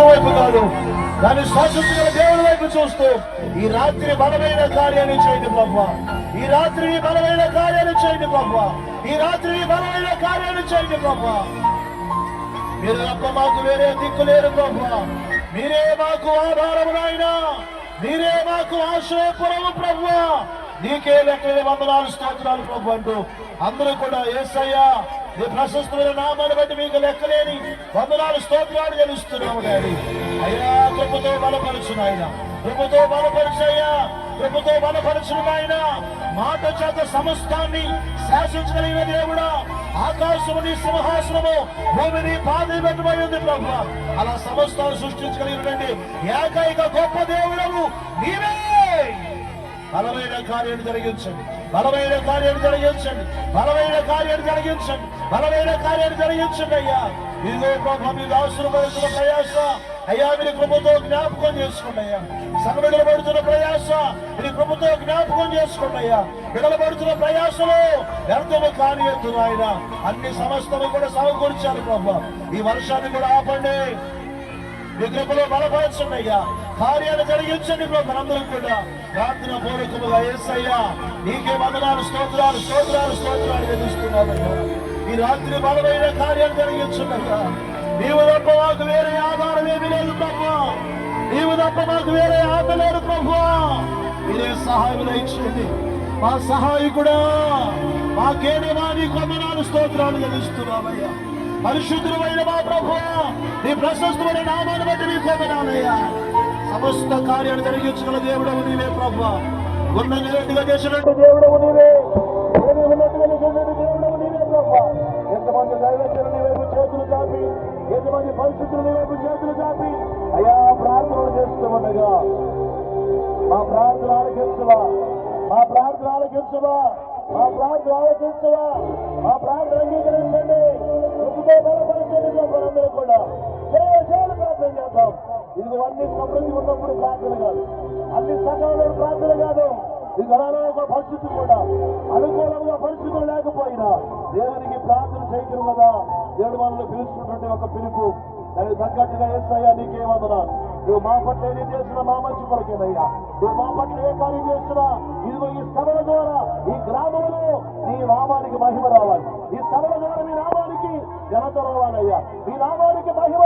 మనుషు వైపు కాదు. దాన్ని శాశ్వతమైన దేవుని వైపు చూస్తూ ఈ రాత్రి బలమైన కార్యాన్ని చేయండి ప్రభా. ఈ రాత్రి బలమైన కార్యాన్ని చేయండి ప్రభా. ఈ రాత్రి బలమైన కార్యాన్ని చేయండి ప్రభా. మీరు తప్ప మాకు వేరే దిక్కు లేరు ప్రభా. మీరే మాకు ఆధారము నాయన. మీరే మాకు ఆశ్రయపురము ప్రభా. నీకే లెక్కలే వందనాలు స్తోత్రాలు ప్రభు అంటూ అందరూ కూడా ఏసయ్యా నీ ప్రశస్తమైన నామాన్ని బట్టి మీకు లెక్కలేని వందనాలు స్తోత్రాలు తెలుస్తున్నాము డాడీ. అయ్యా కృపతో బలపరచు నాయన కృపతో బలపరచయ్యా కృపతో బలపరచును నాయన. మాట చేత సమస్తాన్ని శాసించగలిగిన దేవుడా. ఆకాశము నీ సింహాసనము భూమిని పాది పెట్టబై ఉంది ప్రభు. అలా సమస్తాన్ని సృష్టించగలిగినటువంటి ఏకైక గొప్ప దేవుడము నీవే. బలమైన కార్యాన్ని జరిగించండి. బలమైన కార్యాన్ని జరిగించండి. బలమైన కార్యాన్ని జరిగించండి. బలమైన కార్యాన్ని జరిగించండి అయ్యా ఇదిగో ప్రభు మీకు అవసరపడుతున్న ప్రయాస. అయ్యా మీరు కృపతో జ్ఞాపకం చేసుకోండి అయ్యా సంగడిలో పడుతున్న ప్రయాస మీరు కృపతో జ్ఞాపకం చేసుకోండి అయ్యా పడుతున్న ప్రయాసలో వ్యర్థము కానియద్దు ఆయన అన్ని సమస్తలు కూడా సమకూర్చారు ప్రభు. ఈ వర్షాన్ని కూడా ఆపండి. మీ కృపలో బలపరచండి అయ్యా కార్యాలు జరిగించండి మనందరం కూడా. ప్రార్థన పూర్వకముగా ఏసయ్యా నీకే వందనాలు స్తోత్రాలు స్తోత్రాలు స్తోత్రాలు చెల్లిస్తున్నామయ్యా. ఈ రాత్రి బలమైన కార్యాలు జరిగించండి నీవు తప్ప మాకు వేరే ఆధారం ఏమీ లేదు ప్రభు. నీవు తప్ప మాకు వేరే ఆట లేదు ప్రభు. మీరే సహాయం ఇచ్చేది మా సహాయకుడా మాకేమి మా నీ కొందనాలు స్తోత్రాలు చెల్లిస్తున్నామయ్యా. పరిశుద్ధమైన మా ప్రభు నీ ప్రశస్తమైన నామాన్ని బట్టి నీ కొందనాలయ్యా సమస్త కార్యాలు జరిగించగల దేవుడవు నీవే ప్రభు. ఉన్న నిలట్టుగా చేసినట్టు దేవుడవు నీవే. యొక్క దైవచరణ వైపు చేతులు చాపి ఎంతమంది పరిశుద్ధులు వైపు చేతులు చాపి అయా ప్రార్థనలు చేస్తూ మా ప్రార్థన ఆలకించవా? మా ప్రార్థన ఆలకించవా? మా ప్రార్థన ఆలకించవా? మా ప్రార్థన అంగీకరించండి. కృపతో బలపరచండి అందరూ కూడా. చేయాలి ప్రార్థన చేద్దాం. ఇది అన్ని సమృద్ధి ఉన్నప్పుడు ప్రార్థన కాదు. అన్ని సకాలంలో ప్రార్థన కాదు. ఇది ఒక పరిస్థితి కూడా. అనుకూలంగా పరిస్థితులు లేకపోయినా ప్రార్థన కదా దేవుడు మనల్ని పిలుస్తున్నటువంటి ఒక పిలుపు. దానికి తగ్గట్టుగా నీకే నీకేమన్నా నువ్వు మా పట్ల ఏది చేసినా మా మంచి కొరకేదయ్యా నువ్వు మా పట్ల ఏ కార్యం చేసినా ఇదిగో ఈ సభల ద్వారా ఈ గ్రామంలో నీ నామానికి మహిమ రావాలి. ఈ సభల ద్వారా మీ నామానికి ఘనత రావాలయ్యా. మీ నామానికి మహిమ